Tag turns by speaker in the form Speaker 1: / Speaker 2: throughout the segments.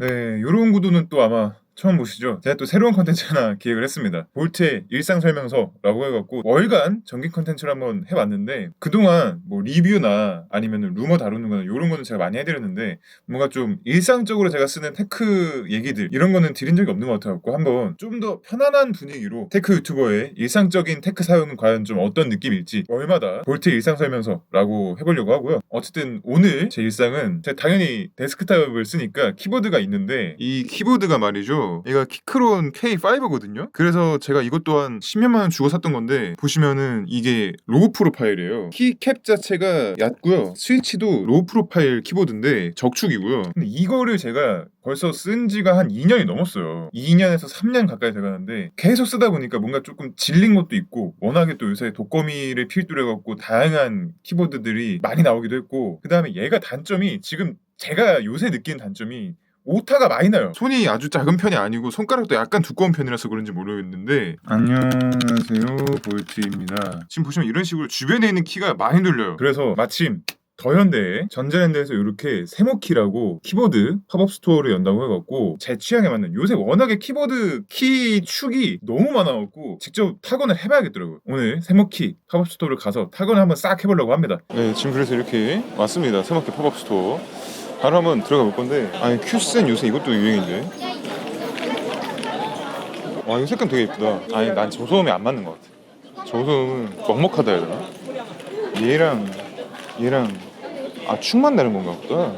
Speaker 1: 네, 요런 구도는 또 아마 처음 보시죠? 제가 또 새로운 컨텐츠 하나 기획을 했습니다. 볼트의 일상 설명서라고 해갖고 월간 정기 컨텐츠를 한번 해봤는데 그동안 뭐 리뷰나 아니면 루머 다루는 거나 이런 거는 제가 많이 해드렸는데 뭔가 좀 일상적으로 제가 쓰는 테크 얘기들 이런 거는 드린 적이 없는 것 같아갖고 한번 좀 더 편안한 분위기로 테크 유튜버의 일상적인 테크 사용은 과연 좀 어떤 느낌일지 월마다 볼트 일상 설명서라고 해보려고 하고요. 어쨌든 오늘 제 일상은 제가 당연히 데스크탑을 쓰니까 키보드가 있는데 이 키보드가 말이죠. 얘가 키크론 K5거든요. 그래서 제가 이것 또한 10년 만 원 주고 샀던 건데 보시면은 이게 로우 프로파일이에요. 키캡 자체가 얕고요. 스위치도 로우 프로파일 키보드인데 적축이고요. 근데 이거를 제가 벌써 쓴 지가 한 2년이 넘었어요. 2년에서 3년 가까이 돼가는데 계속 쓰다 보니까 뭔가 조금 질린 것도 있고 워낙에 또 요새 독거미를 필두로 해갖고 다양한 키보드들이 많이 나오기도 했고 그 다음에 얘가 단점이 지금 제가 요새 느낀 단점이 오타가 많이 나요. 손이 아주 작은 편이 아니고 손가락도 약간 두꺼운 편이라서 그런지 모르겠는데 안녕하세요 볼트입니다. 지금 보시면 이런 식으로 주변에 있는 키가 많이 눌려요. 그래서 마침 더 현대에 전자랜드에서 이렇게 세모키라고 키보드 팝업 스토어를 연다고 해갖고 제 취향에 맞는 요새 워낙에 키보드 키 축이 너무 많아갖고 직접 타건을 해봐야겠더라고요 오늘 세모키 팝업 스토어를 가서 타건을 한번 싹 해보려고 합니다 네 지금 그래서 이렇게 왔습니다 세모키 팝업 스토어 바로 한번 들어가 볼 건데. 아니 큐센 요새 이것도 유행인데. 와 이거 색감 되게 예쁘다. 아니 난 저 소음이 안 맞는 것 같아. 저 소음은 먹먹하다 해야 되나? 얘랑 얘랑 아 축만 다른 건가 보다.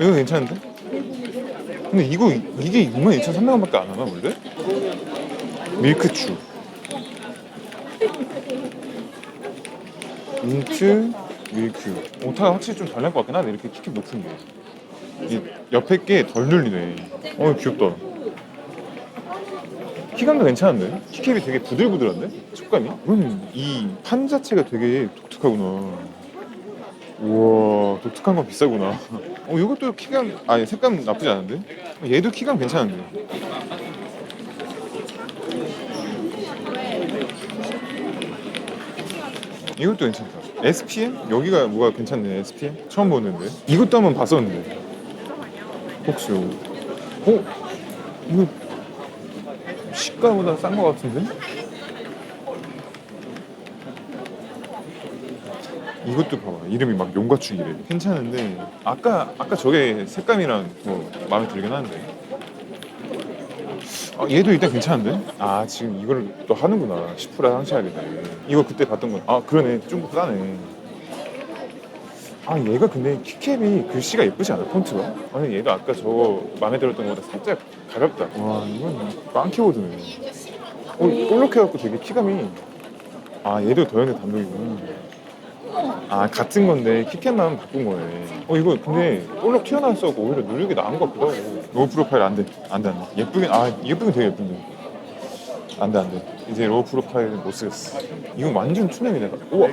Speaker 1: 이거 괜찮은데? 근데 이거 이게 62,300원밖에 안 하나 원래? 밀크추. 민트 밀큐 오타가 확실히 좀 덜 날 것 같긴 하네 이렇게 키캡 높은 게 이 옆에 게 덜 눌리네 어 귀엽다 키감도 괜찮은데? 키캡이 되게 부들부들한데? 촉감이? 음, 이 판 자체가 되게 독특하구나 우와 독특한 건 비싸구나 어 이것도 키감 아니 색감 나쁘지 않은데? 얘도 키감 괜찮은데 이것도 괜찮다 SPM? 여기가 뭐가 괜찮네 SPM? 처음 보는데 이것도 한번 봤었는데 혹시 요거 어? 이거 시가보다 싼 거 같은데? 이것도 봐봐 이름이 막 용과축이래 괜찮은데 아까 아까 저게 색감이랑 뭐 마음에 들긴 하는데 아, 얘도 일단 괜찮은데? 아 지금 이걸 또 하는구나. 10% 상시하게 돼 이거 그때 봤던 거아 그러네. 좀 싸네 아 얘가 근데 키캡이 글씨가 예쁘지 않아 폰트가? 아니 얘도 아까 저거 마음에 들었던 거보다 살짝 가볍다. 와 이건 빵 키보드네. 어 볼록해갖고 되게 키감이. 아 얘도 더현대 단독이구나 아 같은 건데 키캡만 바꾼 거네. 어 이거 근데 볼록 튀어나왔어 오히려 누르기 나은 것 같기도 하고. 로우 프로파일 안돼. 안돼 안돼. 예쁘긴 아 예쁘긴 되게 예쁜데. 안돼 안돼. 이제 로우 프로파일은 못 쓰겠어. 이건 완전 투명이네. 우와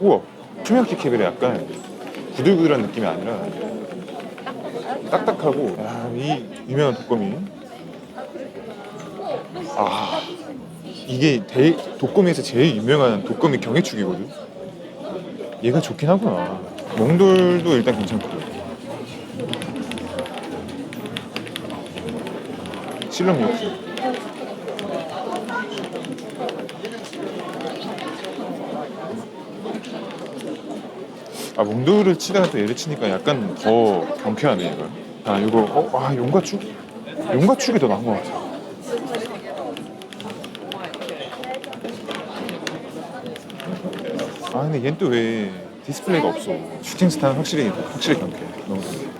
Speaker 1: 우와. 투명 키캡이래 약간 부들부들한 느낌이 아니라 딱딱하고 야 이 유명한 독거미. 아 이게 대, 독거미에서 제일 유명한 독거미 경해축이거든 얘가 좋긴 하구나 몽돌도 일단 괜찮고 실럼 육수 아 몽돌을 치다가 또 얘를 치니까 약간 더 경쾌하네 얘가 아 이거 어? 아 용가축? 용가축이 더 나은 것 같아 아 근데 얘는 또왜 디스플레이가 없어? 슈팅 스타는 확실히 확실히 경쾌 너무 경쾌 아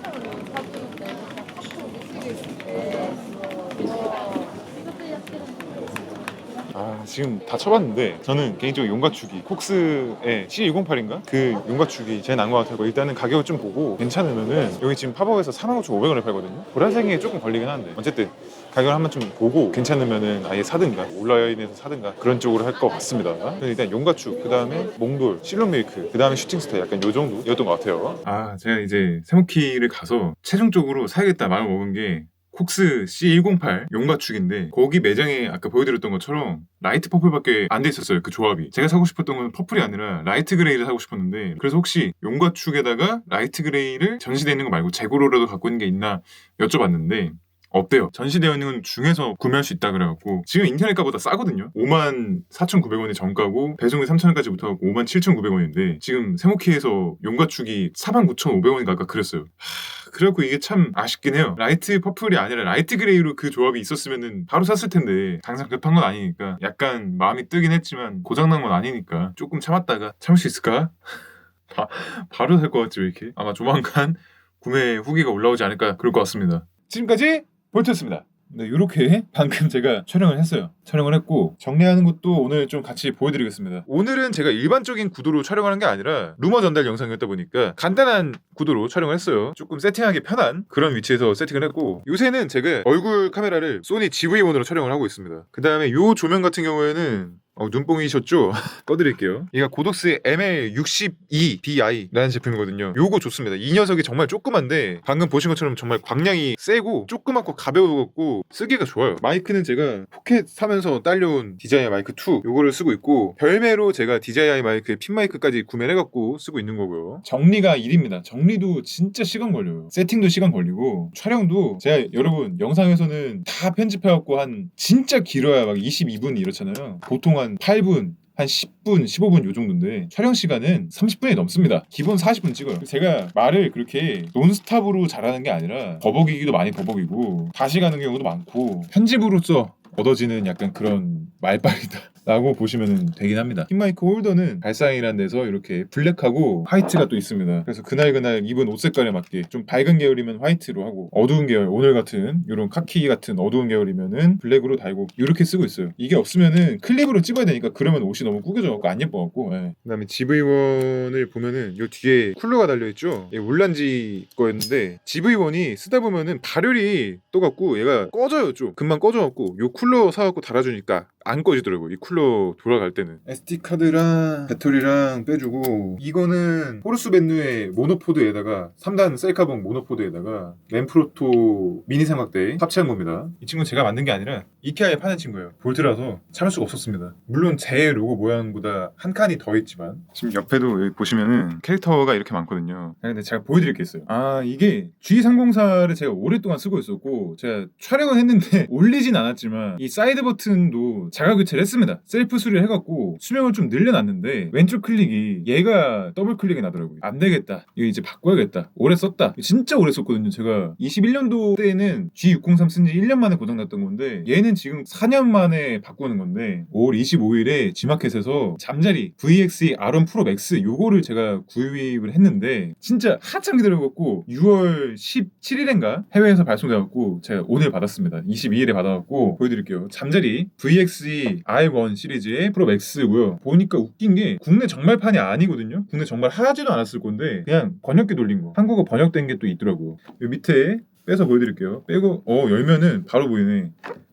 Speaker 1: 지금 다 쳐봤는데 저는 개인적으로 용가축이 콕스의 C108인가? 그 용가축이 제일 나은 것 같고 일단은 가격을 좀 보고 괜찮으면은 여기 지금 팝업에서 45,500원에 팔거든요. 보라색이 조금 걸리긴 한데 어쨌든 가격을 한번 좀 보고 괜찮으면은 아예 사든가 온라인에서 사든가 그런 쪽으로 할 것 같습니다. 일단 용가축 그 다음에 몽돌 실론밀크 그 다음에 슈팅스타 약간 요 정도였던 것 같아요. 아 제가 이제 세모키를 가서 최종적으로 사야겠다 마음을 먹은 게 콕스 C108 용가축인데 거기 매장에 아까 보여드렸던 것처럼 라이트 퍼플밖에 안 돼 있었어요 그 조합이 제가 사고 싶었던 건 퍼플이 아니라 라이트 그레이를 사고 싶었는데 그래서 혹시 용가축에다가 라이트 그레이를 전시되어 있는 거 말고 재고로라도 갖고 있는 게 있나 여쭤봤는데 없대요. 전시되어 있는 건 중에서 구매할 수 있다 그래갖고 지금 인터넷 가보다 싸거든요. 5만 4,900원이 정가고 배송이 3,000원까지 붙어갖고 5만 7,900원인데 지금 세모키에서 용가축이 49,500원인가 아까 그랬어요. 하, 그래갖고 이게 참 아쉽긴 해요. 라이트 퍼플이 아니라 라이트 그레이로 그 조합이 있었으면은 바로 샀을 텐데 당장 급한 건 아니니까 약간 마음이 뜨긴 했지만 고장난 건 아니니까 조금 참았다가 참을 수 있을까? 바, 바로 살 것 같지 왜 이렇게? 아마 조만간 구매 후기가 올라오지 않을까 그럴 것 같습니다. 지금까지 볼트였습니다. 네, 이렇게 방금 제가 촬영을 했어요. 촬영을 했고 정리하는 것도 오늘 좀 같이 보여드리겠습니다. 오늘은 제가 일반적인 구도로 촬영하는 게 아니라 루머 전달 영상이었다 보니까 간단한 구도로 촬영을 했어요. 조금 세팅하기 편한 그런 위치에서 세팅을 했고 요새는 제가 얼굴 카메라를 소니 GV1으로 촬영을 하고 있습니다. 그 다음에 요 조명 같은 경우에는 어, 눈뽕이셨죠? 꺼드릴게요. 얘가 고독스의 ML62DI라는 제품이거든요. 요거 좋습니다. 이 녀석이 정말 조그만데 방금 보신 것처럼 정말 광량이 세고 조그맣고 가벼웠고 쓰기가 좋아요. 마이크는 제가 포켓 사면서 딸려온 DJI 마이크 2 요거를 쓰고 있고 별매로 제가 DJI 마이크에 핀 마이크까지 구매를 해갖고 쓰고 있는 거고요. 정리가 일입니다. 정 리도 진짜 시간 걸려요. 세팅도 시간 걸리고 촬영도 제가 여러분 영상에서는 다 편집해갖고 한 진짜 길어야 막 22분 이렇잖아요. 보통 한 8분 한 10분, 15분 요 정도인데 촬영 시간은 30분이 넘습니다. 기본 40분 찍어요. 제가 말을 그렇게 논스탑으로 잘하는 게 아니라 버벅이기도 많이 버벅이고 다시 가는 경우도 많고 편집으로서 얻어지는 약간 그런 말빨이다. 라고 보시면 되긴 합니다. 핀마이크 홀더는 발상이라는 데서 이렇게 블랙하고 화이트가 또 있습니다. 그래서 그날그날 입은 옷 색깔에 맞게 좀 밝은 계열이면 화이트로 하고 어두운 계열, 오늘 같은 이런 카키 같은 어두운 계열이면은 블랙으로 달고 이렇게 쓰고 있어요. 이게 없으면은 클립으로 찍어야 되니까 그러면 옷이 너무 구겨져갖고 안 예뻐갖고 예. 그다음에 GV1을 보면은 요 뒤에 쿨러가 달려있죠. 얘 울란지 거였는데 GV1이 쓰다 보면은 발열이 떠갖고 얘가 꺼져요 좀 금방 꺼져갖고 요 쿨러 사갖고 달아주니까 안 꺼지더라고 이 쿨러 돌아갈 때는. SD 카드랑 배터리랑 빼주고 이거는 포르스 밴누의 모노포드에다가 3단 셀카봉 모노포드에다가 램프로토 미니 삼각대 합체한 겁니다. 이 친구는 제가 만든 게 아니라 이케아에 파는 친구예요. 볼트라서 참을 수가 없었습니다. 물론 제 로고 모양보다 한 칸이 더 있지만. 지금 옆에도 여기 보시면은 캐릭터가 이렇게 많거든요. 아, 근데 제가 보여드릴 게 있어요. 아 이게 G304를 제가 오랫동안 쓰고 있었고 제가 촬영을 했는데 올리진 않았지만 이 사이드 버튼도 자가 교체를 했습니다. 셀프 수리를 해갖고 수명을 좀 늘려놨는데 왼쪽 클릭이 얘가 더블 클릭이 나더라고요. 안 되겠다. 이거 이제 바꿔야겠다. 오래 썼다. 진짜 오래 썼거든요. 제가 21년도 때는 G603 쓴 지 1년 만에 고장났던 건데 얘는 지금 4년 만에 바꾸는 건데 5월 25일에 G마켓에서 잠자리 VXE R1 프로 맥스 요거를 제가 구입을 했는데 진짜 한참 기다려갖고 6월 17일인가 해외에서 발송돼갖고 제가 오늘 받았습니다. 22일에 받아갖고 보여드릴게요. 잠자리 VXE R1 시리즈의 프로 맥스고요. 보니까 웃긴 게 국내 정말판이 아니거든요. 국내 정말 하지도 않았을 건데 그냥 번역기 돌린 거. 한국어 번역된 게 또 있더라고요. 요 밑에 빼서 보여드릴게요. 빼고 어 열면은 바로 보이네.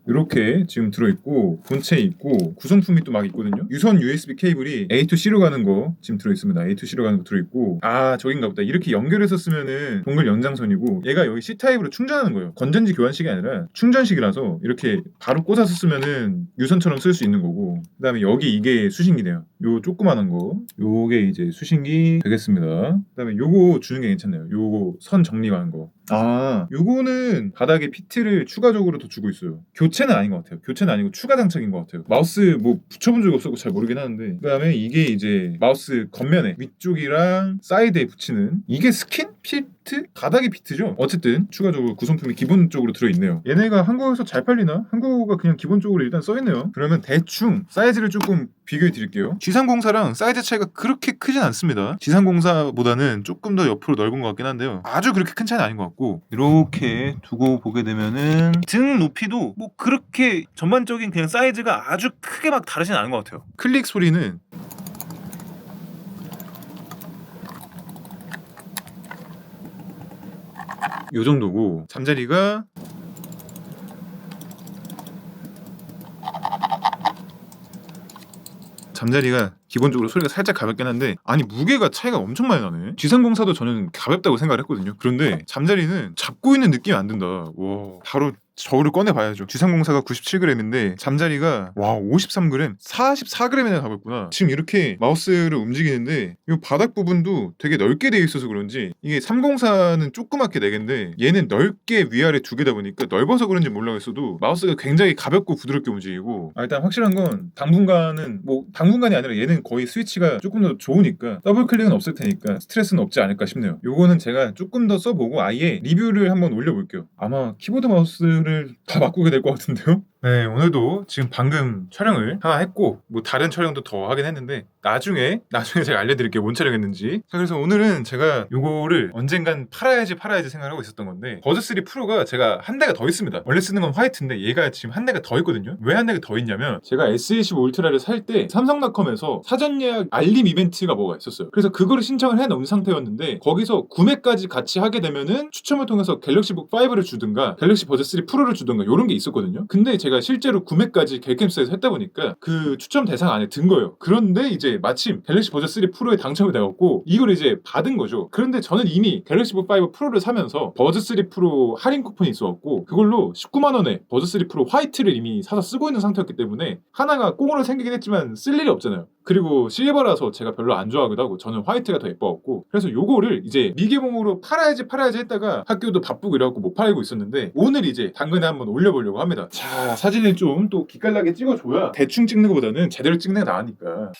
Speaker 1: 이렇게 지금 들어있고 본체 있고 구성품이 또 막 있거든요. 유선 USB 케이블이 A2C로 가는 거 지금 들어있습니다. A2C로 가는 거 들어있고 아 저긴가 보다. 이렇게 연결해서 쓰면은 동글 연장선이고 얘가 여기 C 타입으로 충전하는 거예요. 건전지 교환식이 아니라 충전식이라서 이렇게 바로 꽂아서 쓰면은 유선처럼 쓸 수 있는 거고 그 다음에 여기 이게 수신기네요. 요 조그마한 거 요게 이제 수신기 되겠습니다. 그 다음에 요거 주는 게 괜찮네요. 요거 선 정리하는 거. 아, 요거는 바닥에 피트를 추가적으로 더 주고 있어요. 교체 는 아닌 것 같아요. 교체는 아니고 추가 장착인 것 같아요. 마우스 뭐 붙여본 적이 없어서 잘 모르긴 하는데. 그 다음에 이게 이제 마우스 겉면에 위쪽이랑 사이드에 붙이는 이게 스킨? 피트? 바닥에 피트죠? 어쨌든 추가적으로 구성품이 기본적으로 들어있네요. 얘네가 한국에서 잘 팔리나? 한국어가 그냥 기본적으로 일단 써있네요. 그러면 대충 사이즈를 조금 비교해 드릴게요. G304랑 사이즈 차이가 그렇게 크진 않습니다. G304보다는 조금 더 옆으로 넓은 것 같긴 한데요. 아주 그렇게 큰 차이는 아닌 것 같고 이렇게 두고 보게 되면은 등 높이도 뭐 그렇게 전반적인 그냥 사이즈가 아주 크게 막 다르진 않은 것 같아요. 클릭 소리는 요 정도고. 잠자리가 잠자리가 기본적으로 소리가 살짝 가볍긴 한데 아니 무게가 차이가 엄청 많이 나네. G304도 저는 가볍다고 생각을 했거든요. 그런데 잠자리는 잡고 있는 느낌이 안 든다. 와 바로 저울을 꺼내봐야죠. G304가 97g인데 잠자리가 와 53g 44g이나 가볍구나. 지금 이렇게 마우스를 움직이는데 이 바닥 부분도 되게 넓게 되어 있어서 그런지 이게 304는 조그맣게 4개인데 얘는 넓게 위아래 두 개다 보니까 넓어서 그런지 몰라겠어도 마우스가 굉장히 가볍고 부드럽게 움직이고. 아, 일단 확실한 건 당분간은 뭐 당분간이 아니라 얘는 거의 스위치가 조금 더 좋으니까 더블 클릭은 없을 테니까 스트레스는 없지 않을까 싶네요. 요거는 제가 조금 더 써보고 아예 리뷰를 한번 올려볼게요. 아마 키보드 마우스를 다 바꾸게 될 것 같은데요 네, 오늘도 지금 방금 촬영을 하나 했고, 뭐 다른 촬영도 더 하긴 했는데, 나중에, 나중에 제가 알려드릴게요. 뭔 촬영했는지. 자, 그래서 오늘은 제가 요거를 언젠간 팔아야지 팔아야지 생각하고 있었던 건데, 버즈3 프로가 제가 한 대가 더 있습니다. 원래 쓰는 건 화이트인데, 얘가 지금 한 대가 더 있거든요. 왜 한 대가 더 있냐면, 제가 S25 울트라를 살 때, 삼성닷컴에서 사전 예약 알림 이벤트가 뭐가 있었어요. 그래서 그거를 신청을 해 놓은 상태였는데, 거기서 구매까지 같이 하게 되면은 추첨을 통해서 갤럭시북 5를 주든가, 갤럭시 버즈3 프로를 주든가, 요런 게 있었거든요. 근데 제가 실제로 구매까지 갤캠스에서 했다 보니까 그 추첨 대상 안에 든 거예요. 그런데 이제 마침 갤럭시 버즈 3 프로에 당첨이 되었고 이걸 이제 받은 거죠. 그런데 저는 이미 갤럭시 북5 프로를 사면서 버즈 3 프로 할인 쿠폰이 있었고 그걸로 19만 원에 버즈 3 프로 화이트를 이미 사서 쓰고 있는 상태였기 때문에 하나가 꽁으로 생기긴 했지만 쓸 일이 없잖아요. 그리고 실버라서 제가 별로 안 좋아하기도 하고 저는 화이트가 더 예뻐갖고 그래서 요거를 이제 미개봉으로 팔아야지 팔아야지 했다가 학교도 바쁘고 이래갖고 못 팔고 있었는데 오늘 이제 당근에 한번 올려보려고 합니다. 자 사진을 좀 또 기깔나게 찍어줘야 대충 찍는 것보다는 제대로 찍는 게 나으니까.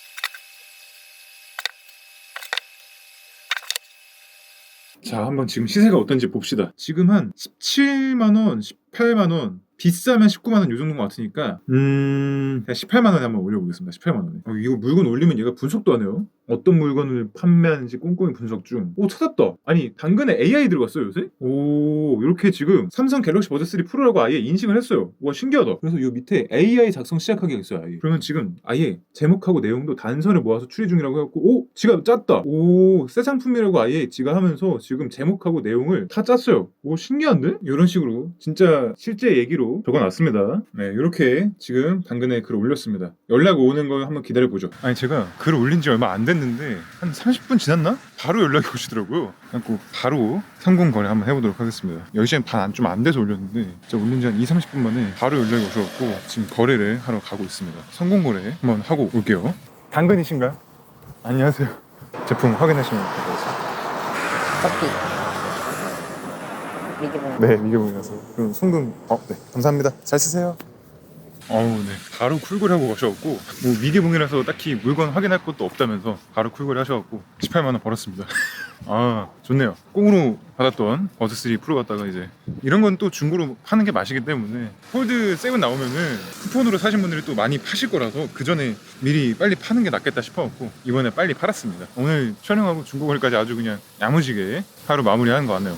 Speaker 1: 자, 한번 지금 시세가 어떤지 봅시다. 지금 한 17만 원, 18만 원, 비싸면 19만 원 요 정도인 것 같으니까 음... 그냥 18만 원에 한번 올려보겠습니다. 18만 원에. 어, 이거 물건 올리면 얘가 분석도 하네요. 어떤 물건을 판매하는지 꼼꼼히 분석 중. 오 찾았다. 아니 당근에 AI 들어갔어요 요새? 오 이렇게 지금 삼성 갤럭시 버즈 3 프로라고 아예 인식을 했어요. 와 신기하다. 그래서 요 밑에 AI 작성 시작하게 있어요 아예. 그러면 지금 아예 제목하고 내용도 단서를 모아서 추리 중이라고 해갖고 오 지가 짰다. 오 새 상품이라고 아예 지가 하면서 지금 제목하고 내용을 다 짰어요. 오 신기한데? 이런 식으로 진짜 실제 얘기로 적어놨습니다. 네 이렇게 지금 당근에 글을 올렸습니다. 연락 오는 걸 한번 기다려보죠. 아니 제가 글을 올린 지 얼마 안 됐는데 한 30분 지났나? 바로 연락이 오시더라고요. 그래갖고 바로 성공 거래 한번 해보도록 하겠습니다. 10시간 반좀 안 돼서 올렸는데 진짜 올린 지 한 2, 30분 만에 바로 연락이 오셔갖고 지금 거래를 하러 가고 있습니다. 성공 거래 한번 하고 올게요. 당근이신가요? 안녕하세요. 제품 확인하시면 될것 같습니다.
Speaker 2: 커피 미기봉
Speaker 1: 네, 미개봉이라서. 그럼 송금. 어, 네. 감사합니다. 잘 쓰세요. 어우, 네. 바로 쿨거리 하고 가셔갖고, 뭐, 미개봉이라서 딱히 물건 확인할 것도 없다면서, 바로 쿨거리 하셔갖고, 18만원 벌었습니다. 아, 좋네요. 꽁으로 받았던 버즈3 프로 갖다가 이제, 이런 건 또 중고로 파는 게 맛이기 때문에, 폴드 7 나오면은, 쿠폰으로 사신 분들이 또 많이 파실 거라서, 그 전에 미리 빨리 파는 게 낫겠다 싶어갖고, 이번에 빨리 팔았습니다. 오늘 촬영하고 중고거리까지 아주 그냥 야무지게 하루 마무리하는 것 같네요.